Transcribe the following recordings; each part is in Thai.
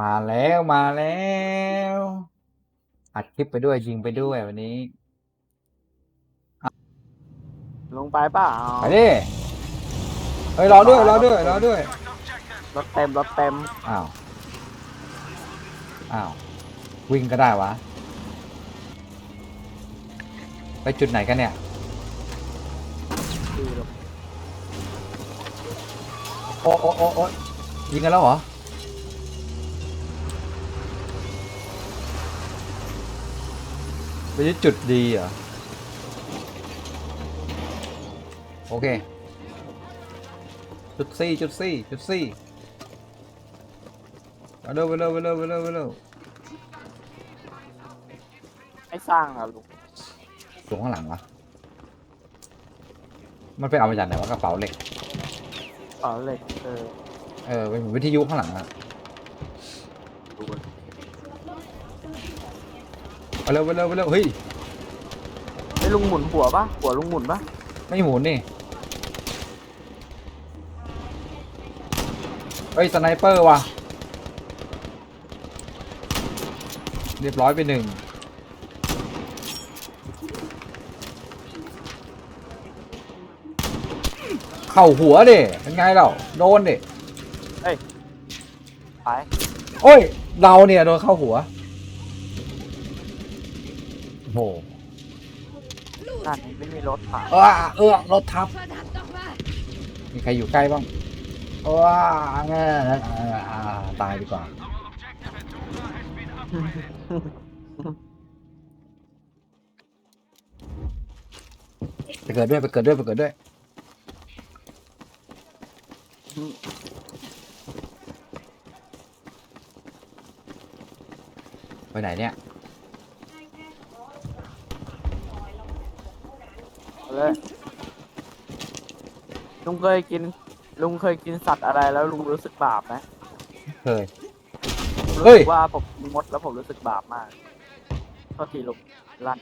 มาแล้วมาแล้ว อัดคลิปไปด้วยยิงไปด้วยวันนี้ ลงไปเปล่าไปดิเฮ้ยรอด้วยรอด้วยรอด้วย รถเต็มรถเต็มอ้าว อ้าว วิ่งก็ได้วะ ไปจุดไหนกันเนี่ยดีลงโอ้โอ้โอ้โอ้ยิงกันแล้วเหรอ ไปที่จุดดีเหรอ โอเค จุดสี่จุดสี่จุดสี่ไปเร็วไปเร็วไปเร็วไปเร็วไปเร็วให้สร้างอะลุงสูงข้างหลังวะมันไปเอามาจากไหนวะกระเป๋าเหล็กต่อเหล็กเออ เออเป็นวิทยุข้างหลังอะ ไปเร็วไปเร็วไปเร็วเฮ้ย ไอ้ลุงหมุนหัวปะหัวลุงหมุนปะไม่หมุนนี่เฮ้ยสไนเปอร์ว่ะ เรียบร้อยไปหนึ่งเข่าหัวเด็เป็นไงเราโดนเด็ไป โอ้ย เราเนี่ย โดนเข้าหัว โอ้โหด้านนี้ไม่มีรถผ่านเออเออรถทับ Verdammt nochmal! มีใครอยู่ใกล้บ้างว้าแง่อ่าตายดีกว่า ไปเกิดด้วยไปเกิดด้วยไปเกิดด้วย ไปไหนเนี่ย เอาเลยลุงเคยกิน ลุงเคยกินสัตว์อะไรแล้วลุงรู้สึกบาปไหมเคยรู้เฮ้ย สึกว่าผมกินมดแล้วผมรู้สึกบาปมากโทษทีลุงลั่น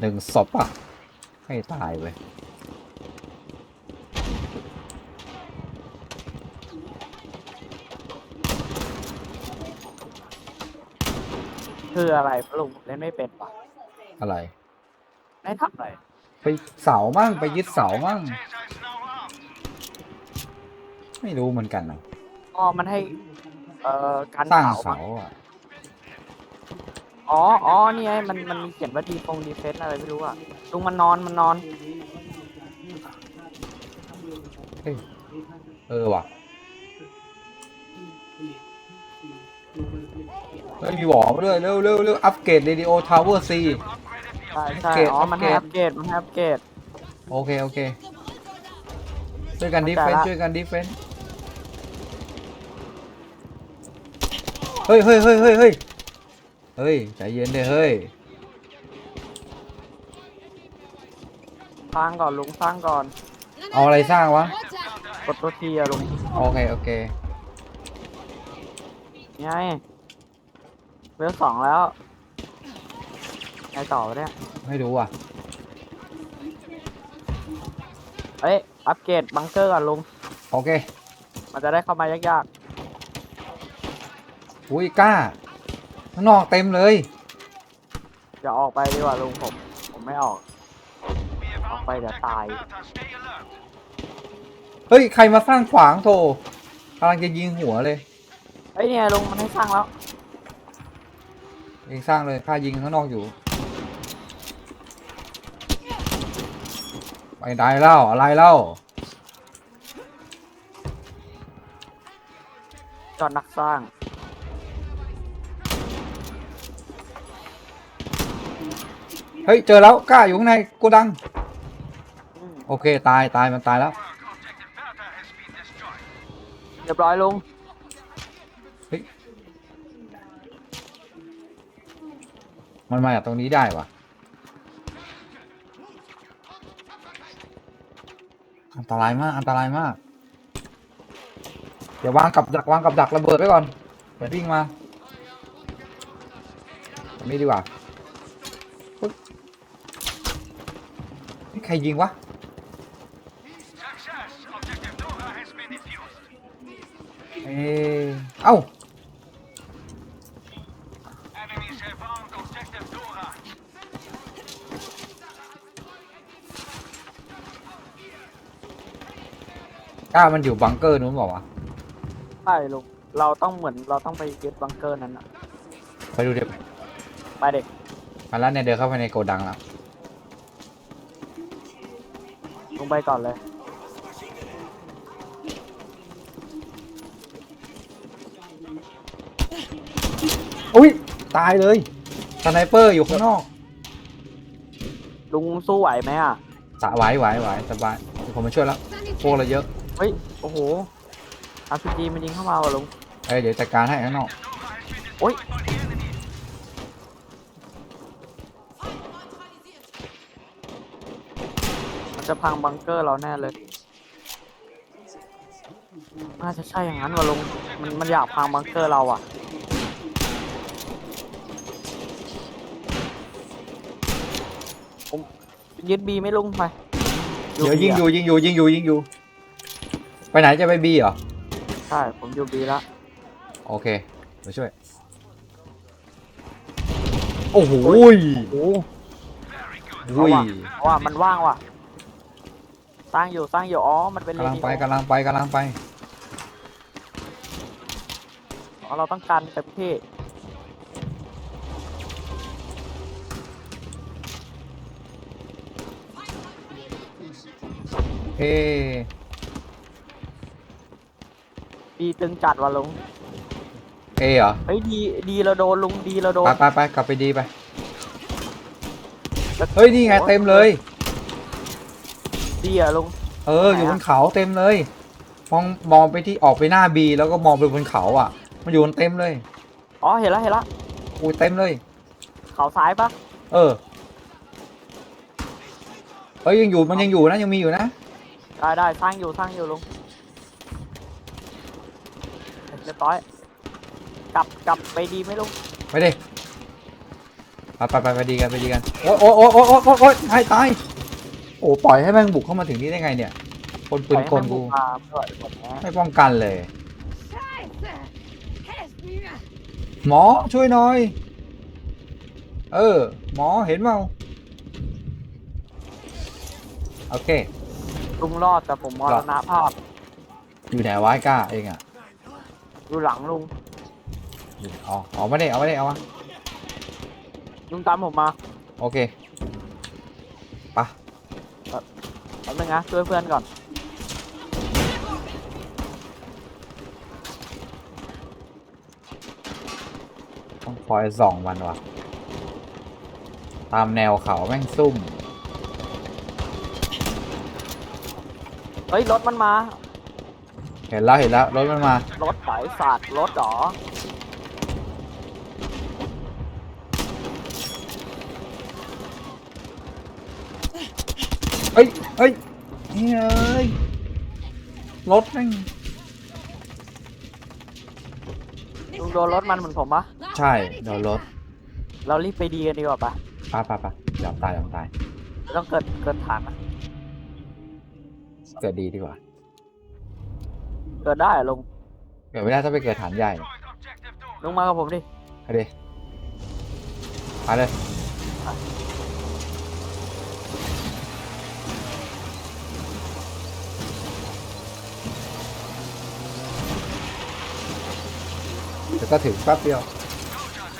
หนึ่งศพอะ ให้ตายเว้ยคืออะไรลุงเล่นไม่เป็นปะอะไร ไม่ทำอะไรไปเสามั่งไปยึดเสามั่งไม่รู้เหมือนกันนะอ๋อมันให้ เอ่อการสร้างเผาเสาปะอะอ๋ออ๋อนี่ไงมันมันมีเขียนว่าดีฟงดีเฟนอะไรไม่รู้อะลุงมันนอนมันนอนเออว่ะเฮ้ยมีหวอมาด้วยเร็วเร็วเร็วอัปเกรดเรดิโอทาวเวอร์ซีใช่ใช่อัปเกรดอ๋อ มันให้อัอัปปเกเกรรดดมันให้อัปเกรด โอเค โอเค ช่วยกันดิเข้าเฟใจนละ ช่วยกันดิเฟนเฮ้ยเฮ้ยเฮ้ยเฮ้ยเฮ้ยเฮ้ยใจเย็นเด้เฮ้ย สร้างก่อนลุงสร้างก่อน เอาอะไรสร้างวะ Runter! กดตัวทีอะลุงโอเค โอเคไงเวลสองแล้ว ไงต่อวะเนี่ยไม่รู้ว่ะเอ้ย อัปเกรดบังเกอร์ก่อนลุง โอเค มันจะได้เข้ามายากอุ้ยกล้าข้างนอกเต็มเลยๆอย่าออกไปดีกว่าลุงผม ผมไม่ออก ออกไปเดี๋ยวตาย เฮ้ย ใครมาสร้างขวางโถกำลังจะยิงหัวเลยเฮ้ยเนี่ยลุงมันให้สร้างแล้ว เองสร้างเลยข้ายิงข้างนอกอยู่ ไปได้เล่าอะไรเล่าจอดนักสร้าง เฮ้ย เจอแล้วกล้าอยู่ข้างในโกดังอืมโอเค ตายตายมันตายแล้ว เรียบร้อยลุงมันมาจากตรงนี้ได้วะ อันตรายมาก อันตรายมาก เดี๋ยววางกับดักวางกับดักระเบิดไว้ก่อนเดี๋ยววิ่งมาตรงนี้ดีกว่านี่ใครยิงวะ เอ้า Enemies have armed objective Dora. กล้ามันอยู่บังเกอร์นู้นบอกว่าวะใช่ลุงเราต้องเหมือนเราต้องไปยึดบังเกอร์นั้นอะไปดูเดี๋ยวไปเด็กมาแล้วเนี่ยเดินเข้าไปในโกดังแล้วลุงไปก่อนเลย อุ้ยตายเลยสไนเปอร์อยู่ข้างนอกลุงสู้ไหวไหมอะสะไหวไหวไหวสบายเดี๋ยวผมมาช่วยแล้วพวกเราเยอะ เฮ้ย โอ้โหอาร์พีจีมันยิงเข้ามาว่ะลุง เอ้ยเดี๋ยวจัดการให้ข้างนอกโอ้ย มันจะพังบังเกอร์เราแน่เลยน่าจะใช่อย่างนั้นว่ะลุง มันมันอยากพังบังเกอร์เราอะ ผมยึดบีไหม่ลุงไปเดี๋ยวยิง B อยู่ยิงอยู่ยิงอยู่ยิงอยู่ ไปไหนจะไปบีเหรอ ใช่ ผมอยู่บีแล้วโอเคเดี๋ยวช่วย โอ้โหยโอ้อุ้ยเอาว่ะมันว่างว่ะ สร้างอยู่สร้างอยู่อ๋อ มันเป็นกำลังไปเรดิโอกำลังไปกำลังไป อ๋อเราต้องการเต็มที่เฮ้ ดีตึงจัดว่ะลุงเอเหรอเฮ้ยดีดีเราโดนลุงดีเราโดนไปไปไปกลับไปดีไปเฮ้ยนี่ไงเต็มเลย ดีอะลุงเอออยู่บนเขาเต็มเลย มองมองไปที่ออกไปหน้าบีแล้วก็มองไปบนเขาอะ มันอยู่บนเต็มเลยอ๋อเห็นแล้วเห็นแล้วอุ้ยเต็มเลย เขาซ้ายปะเออเฮ้ยยังอยู่มันยังอยู่นะยังมีอยู่นะได้ได้สร้างอยู่สร้างอยู่ลุง เรียบร้อย กลับกลับไปดีไหมลุงไปดิไปไปไปไปดีกันไปดีกันโอ๊ยโอ๊ยโอ๊ยโอ๊ยโอ๊ยโอ๊ยโอ๊ยตายตายโอ้ปล่อยให้แม่งบุกเข้ามาถึงนี่ได้ไงเนี่ยคนปืนกลกูมาเพื่อหมดแน่ไม่ป้องกันเลย Scheiße! Helft mir! หมอช่วยหน่อย เออ หมอเห็นเปล่าโอเค ลุงรอดแต่ผมมรรอดณภาพอยู่ไหนวะไอ้ก้าเองอะ อยู่หลังลุงอยู่อ๋อเอาไม่ได้เอาไม่ได้เอาวะลุงตามผมมาโอเคไปะแป๊บนึงนะช่วยเพื่อนก่อน ต้องคอยส่องมันวะตามแนวเขาแม่งซุ่ม เฮ้ย รถมันมา เห็นแล้วเห็นแล้วรถมันมารถสายศาสตร์รถเหรอเฮ้ยเฮ้ยเฮ้ยรถแม่งลุงโดนรถมันเหมือนผมปะใช่เดี๋ยวรถเรารีบไปดีกันดีกว่าปะไปไปไปยอมตายยอมตายไม่ต้องเกิดเกิดฐานนะเกิดดีดีกว่าเกิดได้เหรอลุงเกิดไม่ได้ถ้าไปเกิดฐานใหญ่ Destroyed objective Dora. ลุงมากับผมดิไปดิไปเลยเดี๋ยวก็ถึงแป๊บเดียว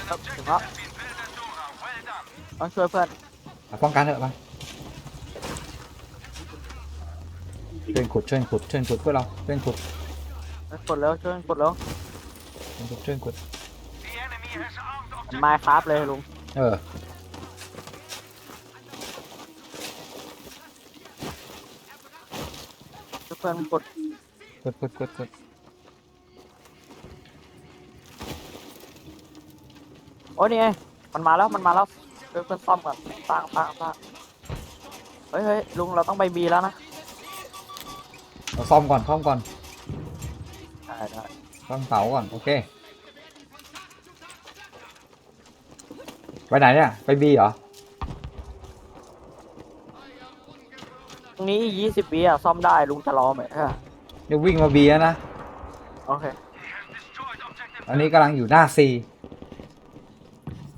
ครับถึงแล้ว Been built at Dora. Well done. ต้องช่วยเพื่อนมาป้องกันเถอะมาช่วยขุดช่วยขุดช่วยขุดเพื่อเราช่วยขุด กดแล้วช่วยกดแล้วช่วยขุดช่วยขุด The enemy has armed objective ไม้ครับเลยลุงเออช่วยเพื่อนกดขุดขุดขุดขุดโอ้ยนี่ไงมันมาแล้วมันมาแล้วช่วยเพื่อนซ่อมก่อนสร้างสร้างสร้างเฮ้ยเฮ้ยลุงเราต้องไปบีแล้วนะเราซ่อมก่อนซ่อมก่อน ได้ได้ซ่อมเสาก่อน โอเค ไปไหนเนี่ย ไปบีเหรอ ตรงนี้ยี่สิบปีอะซ่อมได้ลุงจะรอไหมฮะเดี๋ยววิ่งมาบีแล้วนะ โอเค has destroyed objective อันนี้กำลังอยู่หน้า C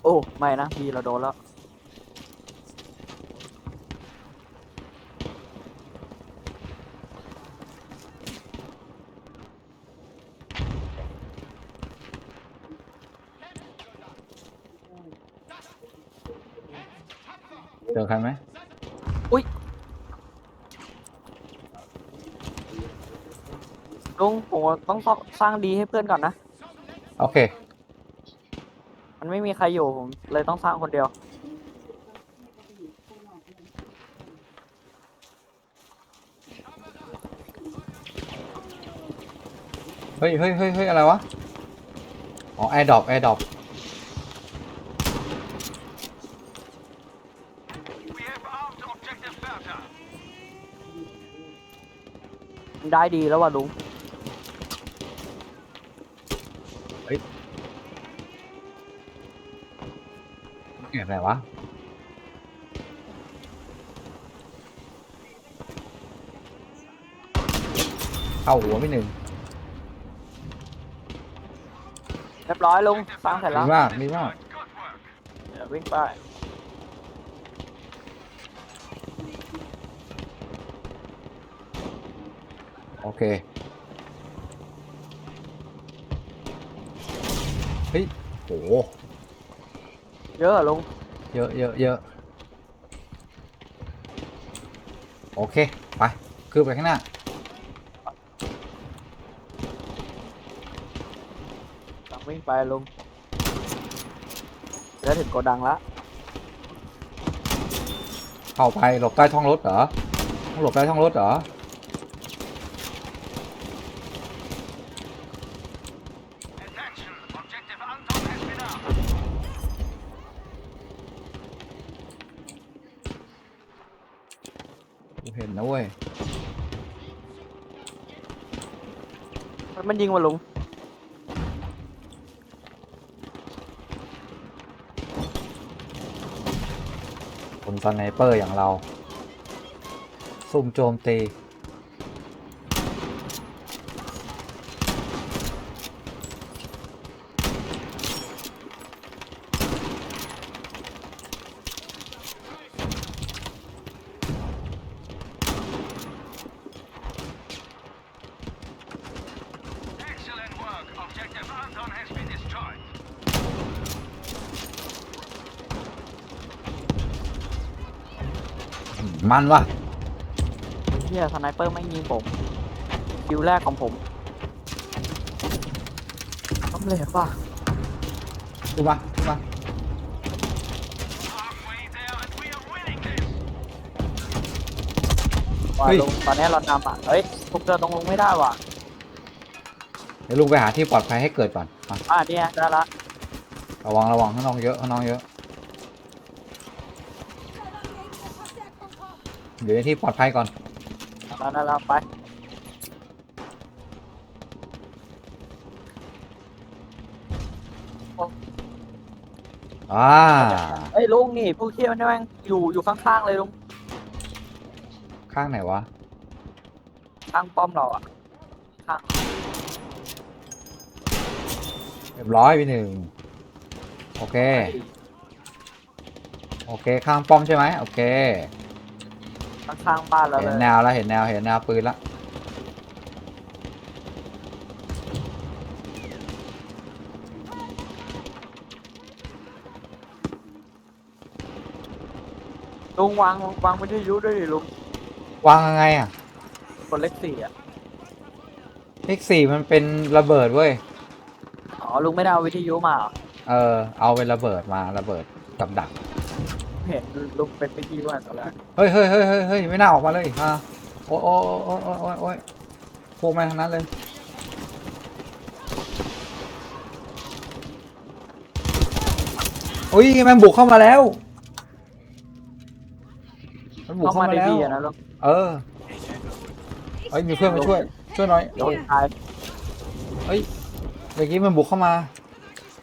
โอ้ ไม่นะพี่เราโดนแล้ว เจอใครไหมลุงผมต้องสร้างดีให้เพื่อนก่อนนะ โอเค มันไม่มีใครอยู่ผมเลยต้องสร้างคนเดียว เฮ้ยเฮ้ยเฮ้ยเฮ้ยอะไรวะ อ๋อแอร์ดรอปแอร์ดรอป We have armed objective Bertha. ได้ดีแล้วว่ะลุงเก็บอะไรวะ เข้าหัวไม่หนึ่งเรียบร้อยลุงสร้างเสร็จดีแล้วมากดีมาก Good work. เดี๋ยววิ่งไป เค เฮ้ย โห เยอะอะลุงเยอะเยอะเยอะโอเค ไป คือไปข้างหน้า กำลังวิ่งไปลุงเดี๋ยวถึงโกดังละเข้าไป หลบใต้ท้องรถเหรอต้องหลบใต้ท้องรถเหรอ Attention, objective Anton has been armed. กูเห็นนะเว้ย มันยิงมาลุงคนสไนเปอร์อย่างเรา ซุ่มโจมตี Excellent work. Objective Anton has been destroyed. มันว่ะเฮียสไนเปอร์ไม่ยิงผมคิวแรกของผมต้องเลยป่ะดูมาดูมา Halfway there, and we are winning this. ว่าเฮ้ยลุงตอนนี้เรานำอะเฮ้ยทุกเจอตรงลุงไม่ได้ว่ะเดี๋ยวลุงไปหาที่ปลอดภัยให้เกิดก่อนมาอ่าเนี่ยได้ละระวังระวังข้างนอกเยอะข้างนอกเยอะ อยู่ในที่ปลอดภัยก่อนได้แล้วได้แล้วไปอ่าเฮ้ยลุงนี่ผู้เชี่ยวนี่แม่งอยู่อยู่ข้างๆเลยลุงข้างไหนวะข้างป้อมเราอะข้างเรียบร้อยไปหนึ่งโอเค โอเค ข้างป้อมใช่ไหมโอเค ข้างๆบ้านเราเลเห็นยแนวแล้วเห็นแนวเห็นแนวปืนละลุงวางวางวิทยุด้วยดิลุงวางยังไงอะกดเลขสี่อะเลขสี่มันเป็นระเบิดเว้ยอ๋อลุงไม่ได้เอาวิทยุมาเหรอเออเอาเป็นระเบิดมาระเบิดกับดัก เห็นลุงเป็นวิทยุอะตอนแรกเฮ้ยเฮ้ยเฮ้ยเฮ้ยเฮ้ยไม่น่าออกมาเลยฮะโอ้ยโอ้ยโอ้ยโอ้ยโอ้ยโอ้ยพวกม่งทั้งนั้นเลย อุ้ยแม่งบุกเข้ามาแล้ว มันบุกเข้ามาแล้วนะลุงเออเอ้ยมีเพื่อนมาช่วย ช่วยหน่อย โดนตายเมื่อกี้มันบุกเข้ามา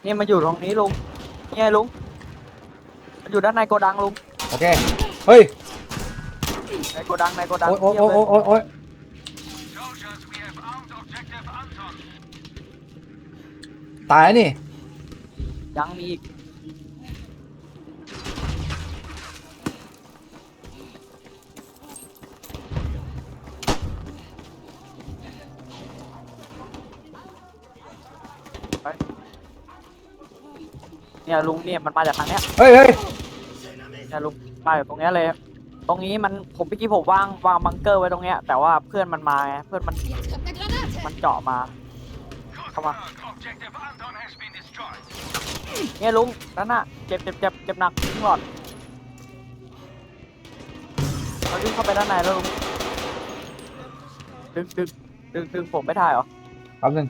เนี่ยมันอยู่ตรงนี้ลุงนี่ไงลุง อยู่ด้านในโกดังลุงโอเค เฮ้ย ในโกดังในโกดังโอ้ยโอ้ยเทียบโอ้ยเลยโอ้ยโอ้ย Soldiers, we have armed objective Anton. ตายนี่ยังมีอีก เนี่ยลุงเนี่ยมันมาจากทางเนี้ยเฮ้ยเฮ้ยเนี่ยลุงมาอยู่ตรงเนี้ยเลย ตรงนี้มันผมเมื่อกี้ผมวางวางบังเกอร์ไว้ตรงเนี้ยแต่ว่าเพื่อนมันมาไงเพื่อนมัน Jetzt kommt eine Granate! มันเจาะมา Good work. Objective Anton has been destroyed. เนี่ยลุงนั่นน่ะเจ็บเจ็บเจ็บเจ็บหนักทิ้งหลอดเราดึงเข้าไปด้านในแล้วลุงดึงดึงดึงดึงผมไม่ได้เหรอ แป๊บนึง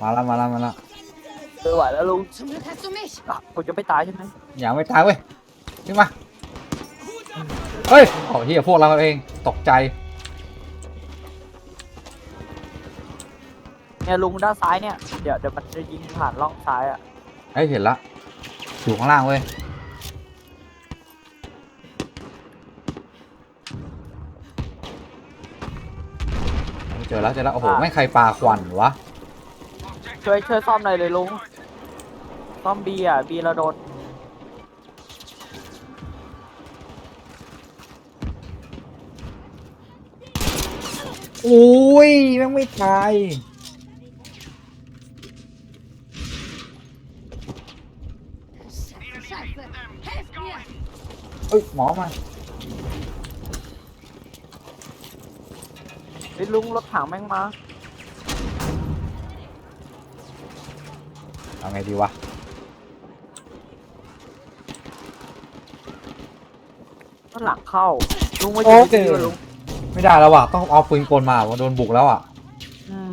มาแล้วมาแล้วมาแล้ว เออไหวแล้วลุง Zum Glück hast du mich! อะผมจะไม่ตายใช่ไหมอย่าไม่ตายเว้ยขึ้นมา เฮ้ยโอ้เฮียพวกเราเอง ตกใจ เนี่ยลุงด้านซ้ายเนี่ย เดี๋ยวเดี๋ยวมันจะยิงผ่านร่องซ้ายอะ เฮ้ย เห็นละ อยู่ข้างล่างเว้ย เจอแล้วเจอแล้ว โอ้โห ไม่งใครปลาควันวะ ช่วยช่วยซ่อมหน่อยเลยลุง ซ่อมบีอะบีเราโดนอุ้ยแม่งไม่ตาย Scheiße, Scheiße! Helft mir! เอ้ยหมอมาไอ้ยลุงรถถังแม่งมา เอาไงดีวะ รถหลังเข้าลุงไม่อยู่ที่ลุงไม่ได้แล้วว่ะต้องเอาปืนกลมาว่ะโดนบุกแล้วอะอืม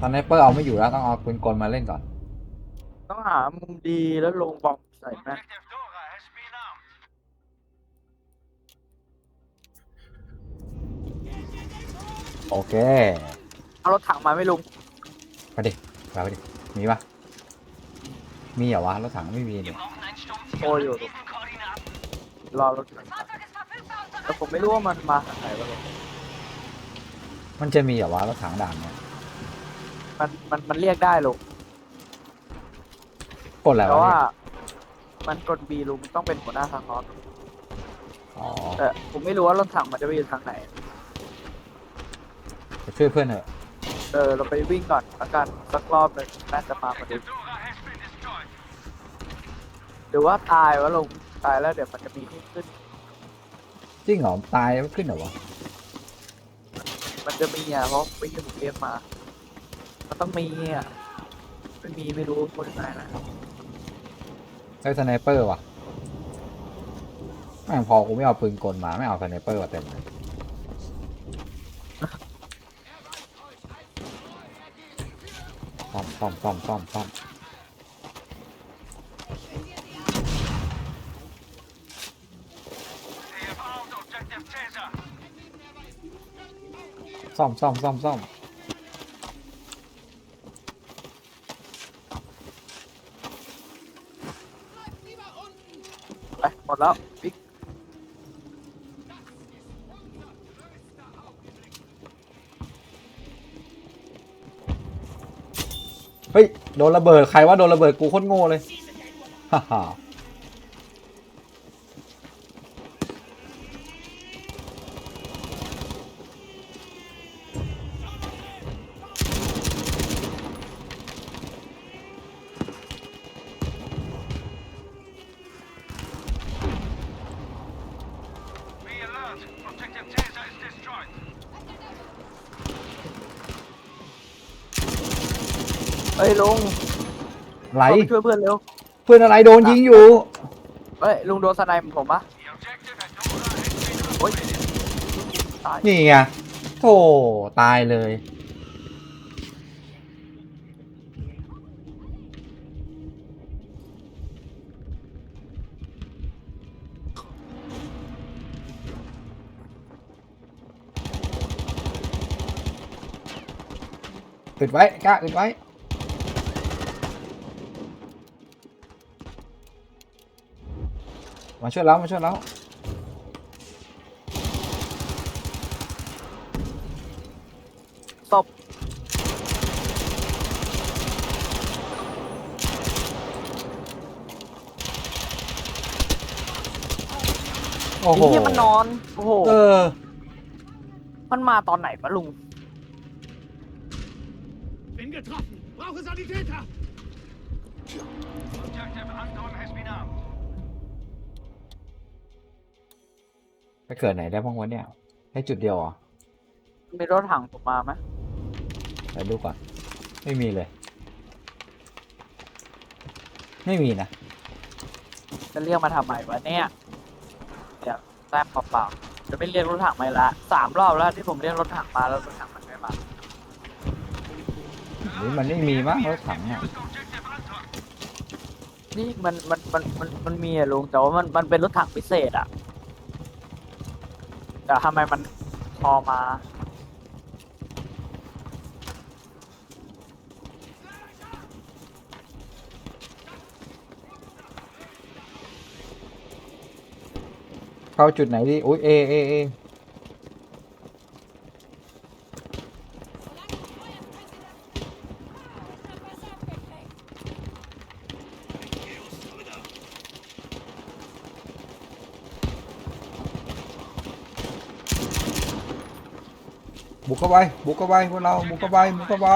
ตอนนี้เปอร์เอาไม่อยู่แล้วต้องเอาปืนกลมาเล่นก่อนต้องหามุมดีแล้วลงบอมใส่แม่ง Objective Dora has been armed. โอเคเอารถถังมาไหม่ลุงไปดิไปไปดิมีปะ มีเหรอวะรถถังไม่มีเนี่ย Brauchen einen Sturm. โอ้ยอยู่ Koordinaten. รอรถถัง Fahrzeug ist verfügbar und แต่ผมไม่รู้ว่ามันมาทางไหนวะลุงมันจะมีเหรอวะรถถังด่านเนี่ยมันมันมันเรียกได้ลุงกดอะไรแต่วะว่า เนี่ยมันกดบีลุงต้องเป็นหัวหน้าทางนอตอ๋อแต่ผมไม่รู้ว่ารถถังมันจะไปอยู่ทางไหน ไปช่วยเพื่อนเถอะเออเราไปวิ่งก่อนแล้วกันสักรอบหนึ่งน่าจะมาพอดี Objective Dora has been destroyed. หรือว่าตายวะลุงตายแล้วเดี๋ยวมันจะมีขึ้นขึ้น จริงเหรอตายไม่ขึ้นเหรอวะมันจะมีอะเพราะวิ่งถึงเรียกมา มันต้องมีอะไม่มีไม่รู้คนไหนนะใช้สไนเปอร์ว่ะแม่งพอกูไม่เอาปืนกลมาไม่เอาสไนเปอร์มาเต็มเลยซ่อมซ่อมซ่อมซ่อมซ่อม ซ่อมซ่อมซ่อมซ่อมไปหมดแล้วบิ๊กเฮ้ย โดนระเบิด ใครว่าโดนระเบิดกูโคตรโง่เลย ฮ่าฮ่า เฮ้ยลุงไหลเข้าไปช่วยเพื่อนเร็วเพื่อนอะไรโดนยิงอยู่เฮ้ยลุงโดนสไนป์ผมปะ The objective at Dora has been โอ๊ยตายนี่ไงโธ่ตายเลย ปิดไว้กล้าปิดไว้ มาช่วยเรามาช่วยเราศพโอ้โหนี่มันนอน โอ้โห เออ มันมาตอนไหนปะลุง Bin getroffen. Brauche Sanitäter. Objective Anton has been armed. ไปเกิดไหนได้บ้างวะเนี่ยให้จุดเดียวเหรอมีรถถังผมมาไหมไปดูก่อน ไม่มีเลย ไม่มีนะ จะเรียกมาทำไมวะเนี่ยเดี๋ยวแต้มเปล่าๆจะไม่เรียกรถถังมาละสามรอบแล้วที่ผมเรียกรถถังมาแล้วรถถังมันไม่มา หรือมันไม่มีมั้งรถถังอะ Objective Anton. นี่มันมันมันมันมันมีอะลุงแต่ว่ามันมันเป็นรถถังพิเศษอะแต่ทำไมมันพอมา เข้าจุดไหนดีอุ้ยเอเอเอ บุกเข้าไปบุกเข้าไปพวกเราบุกเข้าไปบุกเข้าไป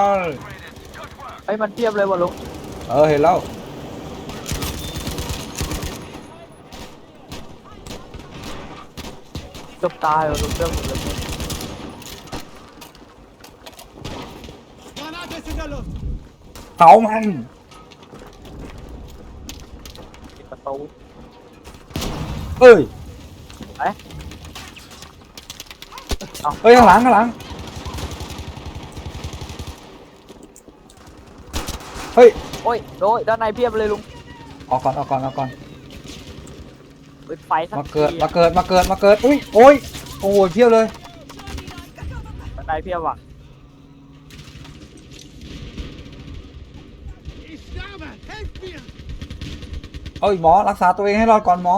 ไอ้ยมันเทียบเลยวะลุงเออเห็นแล้วเกือบตายวะลุงเรื่องหมดเลย Granate ist in der Luft. เผามันปิดประตูเอ้ยเอ๊ะเอาเอ้ยข้างหลังข้างหลัง เฮ้ย โอ้ยโดยด้านในเพียบเลยลุงออกก่อนออกก่อนออกก่อนปิดไฟสักมาเกิด ทีมาเกิด มาเกิด มาเกิด อุ้ย โอ้ย โอ้ยเพี้ยวเลย ด้านในเพียบว่ะ Ich sterbe. Helft mir. เอ้ยหมอ รักษาตัวเองให้รอดก่อนหมอ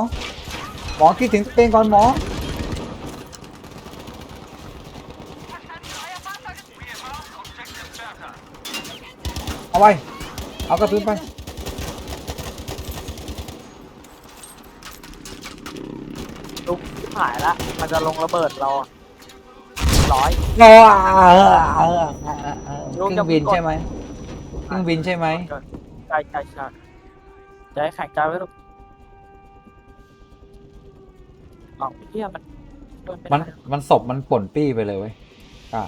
หมอคิดถึงตัวเองก่อนหมอ เอาไป เอากระสุนไป ลุงชิบหายละ มันจะลงระเบิดเราอะร้อยเครื่องบินใช่ไหมเครื่องบินใช่ไหมใช่ใช่ใช่จะให้แข่งใจไว้ลูกเอาเพียมันเดิไปมันได้มันศพมันป่นปี้ไปเลยเว้ยอะ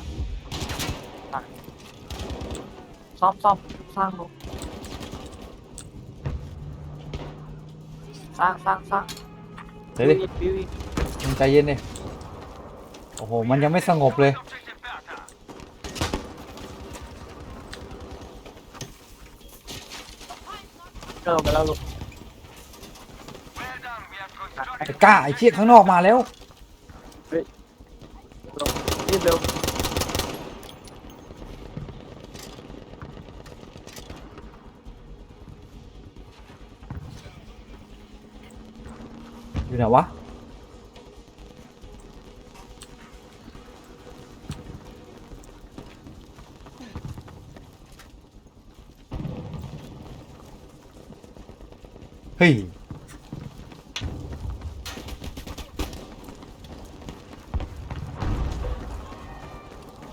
ซ่อมซ่อมสร้างลูก สร้างสร้างสร้างเดี๋ยวดิบิวบิวมึงใจเย็นดิโอ้โห มันยังไม่สงบเลย Objective Bertha. เริ่มไปแล้วลูก Well done. We have constructed ไอ้ก้าไอ้เชี่ยข้างนอกมาแล้วลงรีบเร็ว อยู่ไหนวะเฮ้ย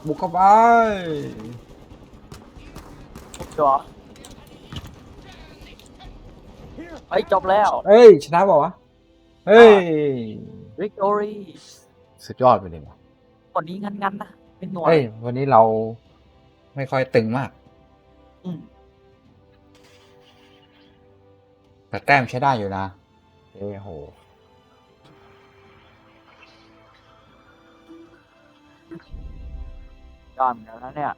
บุกเข้าไปจอเฮ้ยจบแล้ว เอ้ย ชนะเปล่าวะ เฮ้ย วิกตอรี่สุดยอดไปเลยว่ะวันนี้งั้นๆนะเป็นหน่วยเฮ้ย วันนี้เราไม่ค่อยตึงมาก อืมแต่แต้มใช้ได้อยู่นะ เอ้โห ยอดเหมือนกันนะเนี่ย